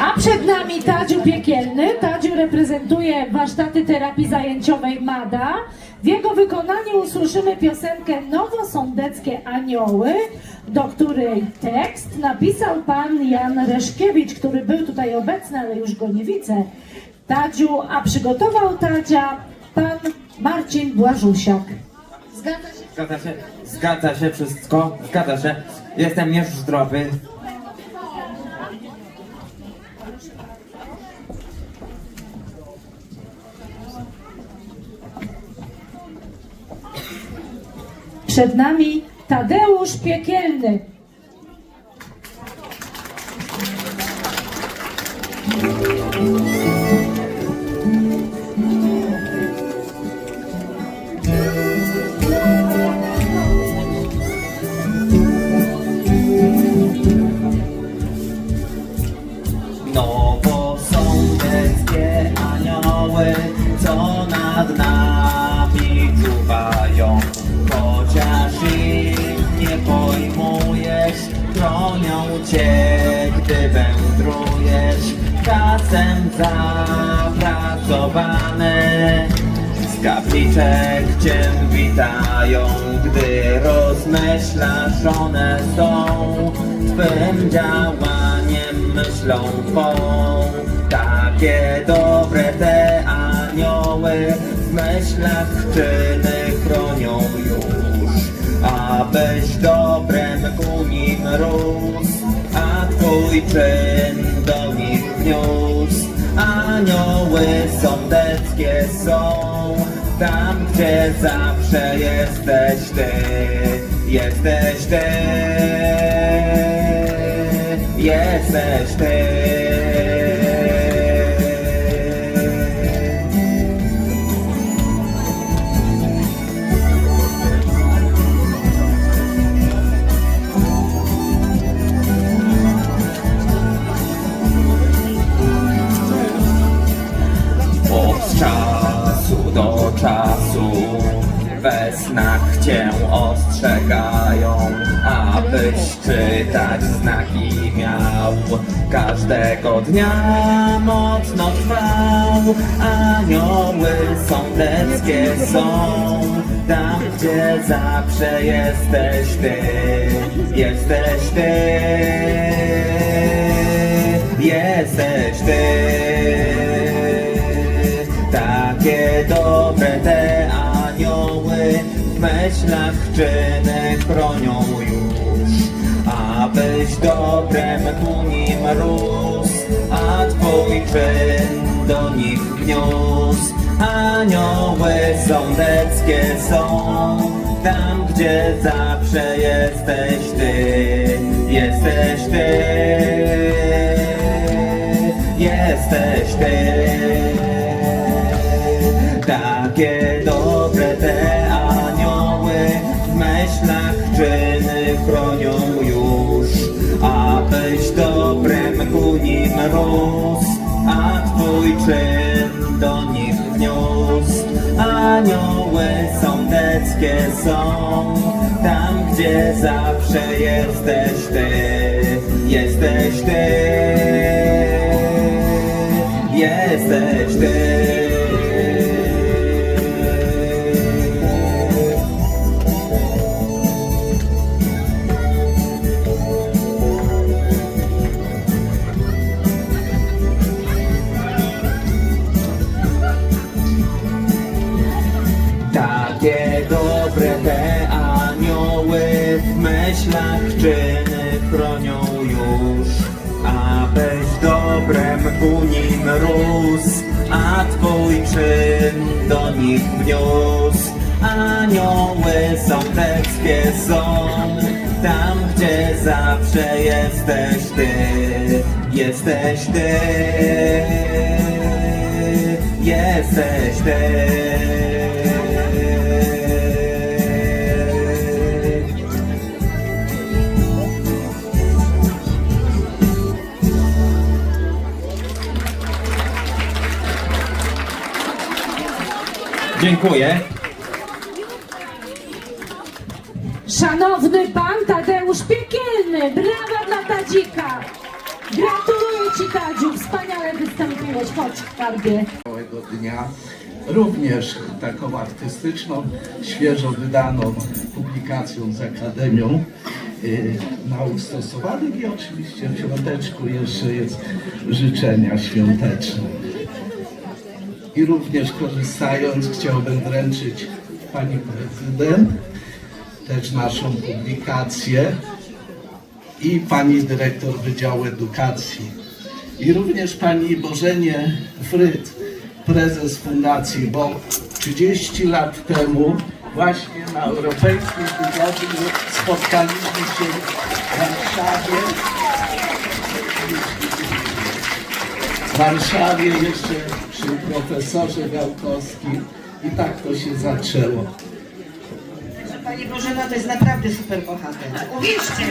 A przed nami Tadziu Piekielny. Tadziu reprezentuje warsztaty terapii zajęciowej MADA. W jego wykonaniu usłyszymy piosenkę Nowosądeckie Anioły, do której tekst napisał pan Jan Reszkiewicz, który był tutaj obecny, ale już go nie widzę. Tadziu, a przygotował Tadzia pan Marcin Błażusiak. Zgadza się? Zgadza się, zgadza się wszystko, zgadza się. Jestem już zdrowy. Przed nami Tadeusz Piekielny. Nowosądeckie cię, gdy wędrujesz. Czasem zapracowane z kapliczek cię witają, gdy rozmyślasz, one są twym działaniem, myślą twą. Takie dobre te anioły w myślach czyny chronią już, abyś dobrem ku nim rósł, czyn do nich wniósł. Anioły sądeckie są tam, gdzie zawsze jesteś ty, jesteś ty, jesteś ty. Snach cię ostrzegają, abyś czytać znaki miał. Każdego dnia mocno trwał, anioły sądeckie są, tam gdzie zawsze jesteś ty, jesteś ty, jesteś ty. Takie w myślach czyny chronią już, abyś dobrem ku nim rósł, a twój czyn do nich wniósł. Anioły sądeckie są tam, gdzie zawsze jesteś ty, jesteś ty, jesteś ty. Myślach czyny chronią już, abyś dobrem ku nim rósł, a twój czyn do nich wniósł. Anioły sądeckie są tam, gdzie zawsze jesteś ty, jesteś ty, jesteś ty. Myślach czyny chronią już, abyś dobrem ku nim rósł, a twój czyn do nich wniósł. Anioły sądeckie są tam, gdzie zawsze jesteś ty, jesteś ty, jesteś ty. Dziękuję. Szanowny pan Tadeusz Piekielny, brawa dla Tadzika. Gratuluję ci Tadziu, przyjąłeś. Chodź, skarbie. całego dnia. Również taką artystyczną, świeżo wydaną publikacją z Akademią y, Nauk Stosowanych i oczywiście w świąteczku jeszcze jest życzenia świąteczne. I również korzystając chciałbym wręczyć Pani Prezydent też naszą publikację i Pani Dyrektor Wydziału Edukacji i również pani Bożenie Fryt, prezes fundacji, bo 30 lat temu właśnie na Europejskim Tygodniu spotkaliśmy się w Warszawie. W Warszawie jeszcze przy profesorze Gałkowskim i tak to się zaczęło. Pani Bożena to jest naprawdę super bohater. Uwierzcie!